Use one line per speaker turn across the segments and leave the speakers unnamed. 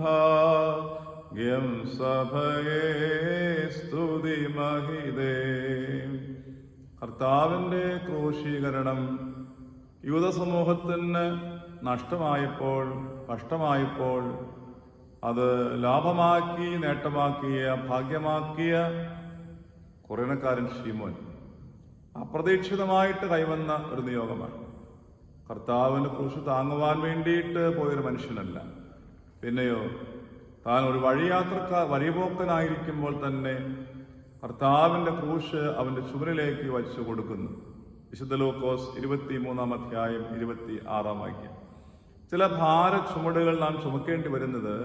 ഭാഗ്യം സഭയെ സ്തുതി മഹിതേ. കർത്താവിന്റെ ക്രൂശീകരണം യൂതസമൂഹത്തിന് നഷ്ടമായപ്പോൾ കഷ്ടമായപ്പോൾ അത് ലാഭമാക്കി നേട്ടമാക്കിയ ഭാഗ്യമാക്കിയ കുറേനക്കാരൻ ഷീമോൻ അപ്രതീക്ഷിതമായിട്ട് കൈവന്ന ഒരു നിയോഗമാണ്. കർത്താവിന് കുറിച്ച് താങ്ങുവാൻ വേണ്ടിയിട്ട് പോയൊരു മനുഷ്യനല്ല. പിന്നെയോ താൻ ഒരു വഴിയാത്രക്കാർ വഴിപോക്കനായിരിക്കുമ്പോൾ തന്നെ കർത്താവിന്റെ ക്രൂശ് അവന്റെ ചുമരിലേക്ക് വച്ചു കൊടുക്കുന്നു. വിശുദ്ധ ലൂക്കോസ് ഇരുപത്തി മൂന്നാം അധ്യായം ഇരുപത്തി ആറാം വാക്യം. ചില ഭാര ചുമടുകൾ നാം ചുമക്കേണ്ടി വരുന്നത്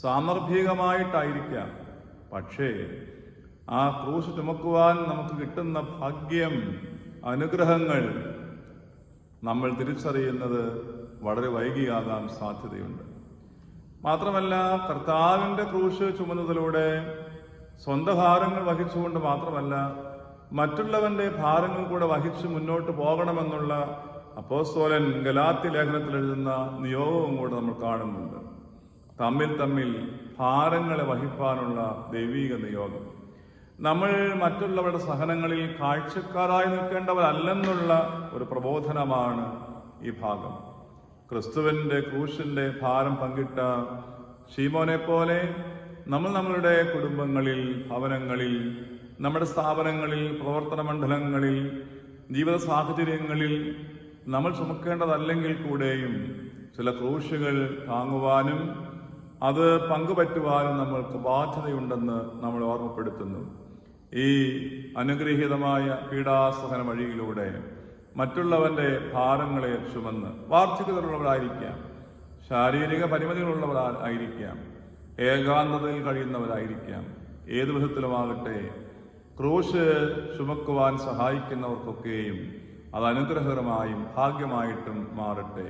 സാമർഭികമായിട്ടായിരിക്കാം പക്ഷേ ആ ക്രൂശ് ചുമക്കുവാൻ നമുക്ക് കിട്ടുന്ന ഭാഗ്യം അനുഗ്രഹങ്ങൾ നമ്മൾ തിരിച്ചറിയുന്നത് വളരെ വൈകിയാകാൻ സാധ്യതയുണ്ട്. മാത്രമല്ല കർത്താവിന്റെ ക്രൂശ് ചുമന്നതിലൂടെ സ്വന്തം ഭാരങ്ങൾ വഹിച്ചുകൊണ്ട് മാത്രമല്ല മറ്റുള്ളവന്റെ ഭാരങ്ങൾ കൂടെ വഹിച്ച് മുന്നോട്ട് പോകണമെന്നുള്ള അപ്പോസ്തോലൻ ഗലാത്തി ലേഖനത്തിൽ എഴുതുന്ന നിയോഗവും കൂടെ നമ്മൾ കാണുന്നുണ്ട്. തമ്മിൽ തമ്മിൽ ഭാരങ്ങളെ വഹിപ്പാനുള്ള ദൈവീക നിയോഗം. നമ്മൾ മറ്റുള്ളവരുടെ സഹനങ്ങളിൽ കാഴ്ചക്കാരായി നിൽക്കേണ്ടവരല്ലെന്നുള്ള ഒരു പ്രബോധനമാണ് ഈ ഭാഗം. ക്രിസ്തുവിന്റെ ക്രൂശിന്റെ ഭാരം പങ്കിട്ട ഷീമോനെ പോലെ നമ്മൾ നമ്മളുടെ കുടുംബങ്ങളിൽ ഭവനങ്ങളിൽ നമ്മുടെ സ്ഥാപനങ്ങളിൽ പ്രവർത്തന മണ്ഡലങ്ങളിൽ ജീവിത സാഹചര്യങ്ങളിൽ നമ്മൾ ചുമക്കേണ്ടതല്ലെങ്കിൽ കൂടെയും ചില ക്രൂശുകൾ താങ്ങുവാനും അത് പങ്കുപറ്റുവാനും നമ്മൾക്ക് ബാധ്യതയുണ്ടെന്ന് നമ്മൾ ഓർമ്മപ്പെടുത്തുന്നു. ഈ അനുഗ്രഹീതമായ പീഡാസഹന വഴിയിലൂടെ മറ്റുള്ളവന്റെ ഭാരങ്ങളെ ചുമന്ന് വാർദ്ധക്യത്തിലുള്ളവരായിരിക്കാം. ശാരീരിക പരിമിതികളുള്ളവരായിരിക്കാം ഏകാന്തതയിൽ കഴിയുന്നവരായിരിക്കാം. ഏത് വിധത്തിലുമാകട്ടെ ക്രൂശ് ചുമക്കുവാൻ സഹായിക്കുന്നവർക്കൊക്കെയും അത് അനുഗ്രഹകരമായും ഭാഗ്യമായിട്ടും മാറട്ടെ.